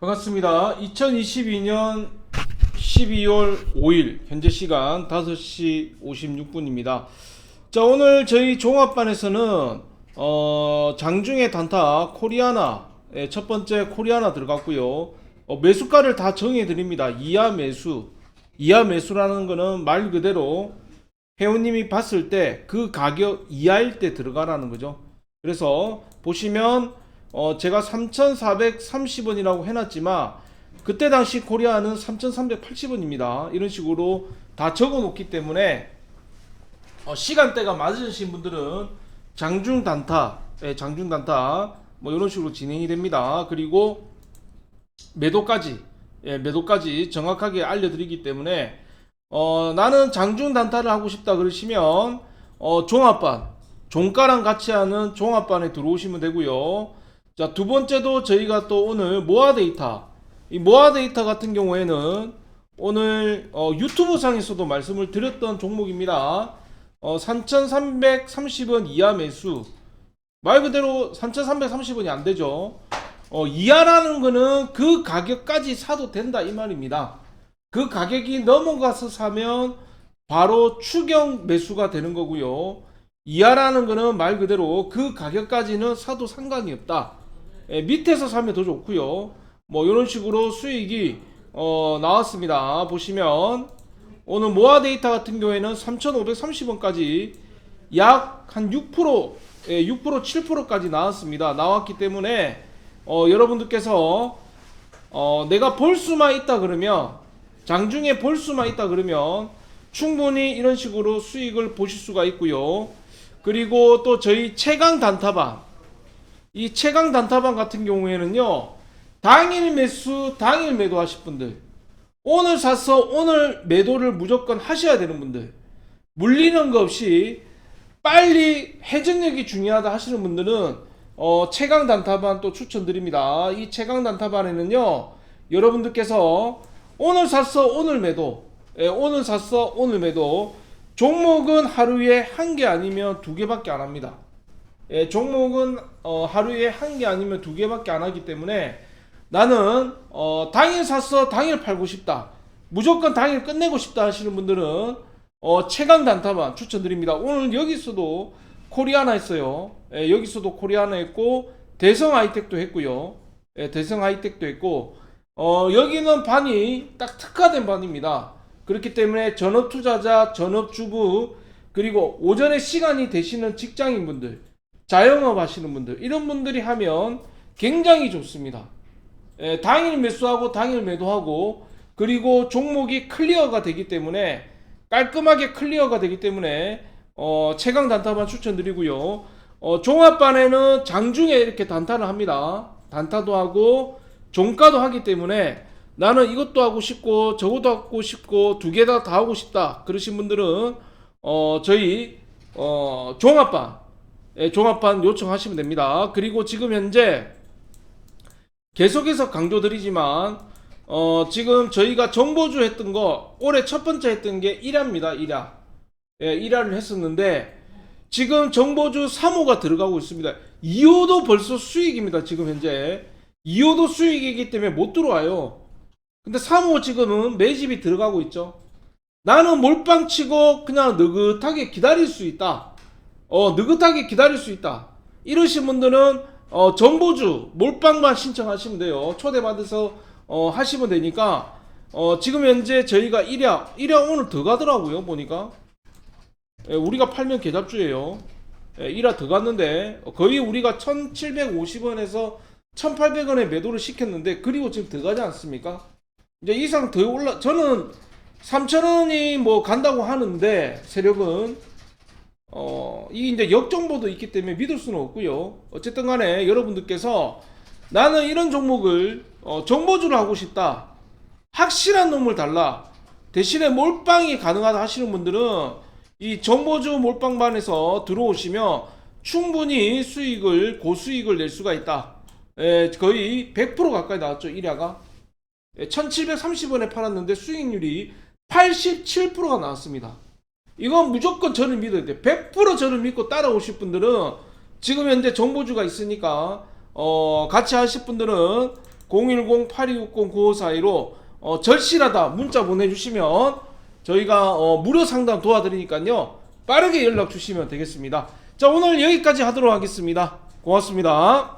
반갑습니다. 2022년 12월 5일 현재 시간 5시 56분입니다. 자 오늘 저희 종합반에서는 어, 장중의 단타 코리아나 예, 첫 번째 코리아나 들어갔고요. 어, 매수가를 다 정해 드립니다. 이하 매수 이하 매수라는 거는 말 그대로 회원님이 봤을 때 그 가격 이하일 때 들어가라는 거죠. 그래서 보시면 어 제가 3,430원이라고 해놨지만 그때 당시 코리아는 3,380원입니다. 이런 식으로 다 적어놓기 때문에 어 시간대가 맞으신 분들은 장중 단타, 예, 장중 단타 뭐 이런 식으로 진행이 됩니다. 그리고 매도까지, 예, 매도까지 정확하게 알려드리기 때문에 어 나는 장중 단타를 하고 싶다 그러시면 어 종합반 종가랑 같이 하는 종합반에 들어오시면 되고요. 자, 두 번째도 저희가 또 오늘 모아 데이터. 이 모아 데이터 같은 경우에는 오늘 어, 유튜브 상에서도 말씀을 드렸던 종목입니다. 어, 3,330원 이하 매수. 말 그대로 3,330원이 안 되죠. 어, 이하라는 거는 그 가격까지 사도 된다 이 말입니다. 그 가격이 넘어가서 사면 바로 추경 매수가 되는 거고요. 이하라는 거는 말 그대로 그 가격까지는 사도 상관이 없다. 예, 밑에서 사면 더 좋고요. 뭐 이런 식으로 수익이 어, 나왔습니다. 보시면 오늘 모아 데이터 같은 경우에는 3,530원까지 약 한 6%, 예, 6% 7%까지 나왔습니다. 나왔기 때문에 어, 여러분들께서 어, 내가 볼 수만 있다 그러면 장중에 볼 수만 있다 그러면 충분히 이런 식으로 수익을 보실 수가 있고요. 그리고 또 저희 최강 단타방 이 최강 단타방 같은 경우에는요 당일 매수 당일 매도하실 분들 오늘 사서 오늘 매도를 무조건 하셔야 되는 분들 물리는 거 없이 빨리 회전력이 중요하다 하시는 분들은 어, 최강 단타반 또 추천드립니다. 이 최강 단타반에는요 여러분들께서 오늘 샀어 오늘 매도 예, 오늘 샀어 오늘 매도 종목은 하루에 한 개 아니면 두 개밖에 안 합니다. 예, 종목은 어, 하루에 한 개 아니면 두 개밖에 안 하기 때문에 나는 어, 당일 샀어 당일 팔고 싶다. 무조건 당일 끝내고 싶다 하시는 분들은 어, 최강 단타만 추천드립니다. 오늘 여기서도 코리아나 했어요. 예, 여기서도 코리아나 했고 대성 하이텍도 했고요. 예, 대성 하이텍도 했고 어, 여기는 반이 딱 특화된 반입니다. 그렇기 때문에 전업 투자자, 전업 주부, 그리고 오전에 시간이 되시는 직장인 분들, 자영업 하시는 분들, 이런 분들이 하면 굉장히 좋습니다. 예, 당일 매수하고 당일 매도하고, 그리고 종목이 클리어가 되기 때문에, 깔끔하게 클리어가 되기 때문에, 어, 최강 단타만 추천드리고요. 어, 종합반에는 장중에 이렇게 단타를 합니다. 단타도 하고, 종가도 하기 때문에, 나는 이것도 하고 싶고 저것도 하고 싶고 두 개 다다 하고 싶다 그러신 분들은 어 저희 어 종합반 예, 종합반 요청하시면 됩니다. 그리고 지금 현재 계속해서 강조드리지만 어 지금 저희가 정보주 했던 거 올해 첫 번째 했던 게 1화입니다. 1화 예, 1화를 했었는데 지금 정보주 3호가 들어가고 있습니다. 2호도 벌써 수익입니다. 지금 현재 2호도 수익이기 때문에 못 들어와요. 근데 3호 지금은 매집이 들어가고 있죠. 나는 몰빵 치고 그냥 느긋하게 기다릴 수 있다. 어, 느긋하게 기다릴 수 있다. 이러신 분들은 어, 정보주 몰빵만 신청하시면 돼요. 초대받아서 어, 하시면 되니까 어, 지금 현재 저희가 1야, 1야 오늘 더 가더라고요. 보니까. 예, 우리가 팔면 계잡주예요. 예, 1화 더 갔는데 거의 우리가 1750원에서 1800원에 매도를 시켰는데 그리고 지금 더 가지 않습니까? 이제 이상 더 올라 저는 3,000원이 뭐 간다고 하는데 세력은 어 이게 이제 역정보도 있기 때문에 믿을 수는 없고요. 어쨌든 간에 여러분들께서 나는 이런 종목을 어, 정보주를 하고 싶다. 확실한 놈을 달라. 대신에 몰빵이 가능하다 하시는 분들은 이 정보주 몰빵반에서 들어오시면 충분히 수익을 고수익을 낼 수가 있다. 에, 거의 100% 가까이 나왔죠. 1야가. 1730원에 팔았는데 수익률이 87%가 나왔습니다. 이건 무조건 저를 믿어야 돼. 100% 저를 믿고 따라오실 분들은 지금 현재 정보주가 있으니까 어 같이 하실 분들은 010-8260-9542로 어, 절실하다 문자 보내주시면 저희가 어, 무료 상담 도와드리니까요 빠르게 연락 주시면 되겠습니다. 자 오늘 여기까지 하도록 하겠습니다. 고맙습니다.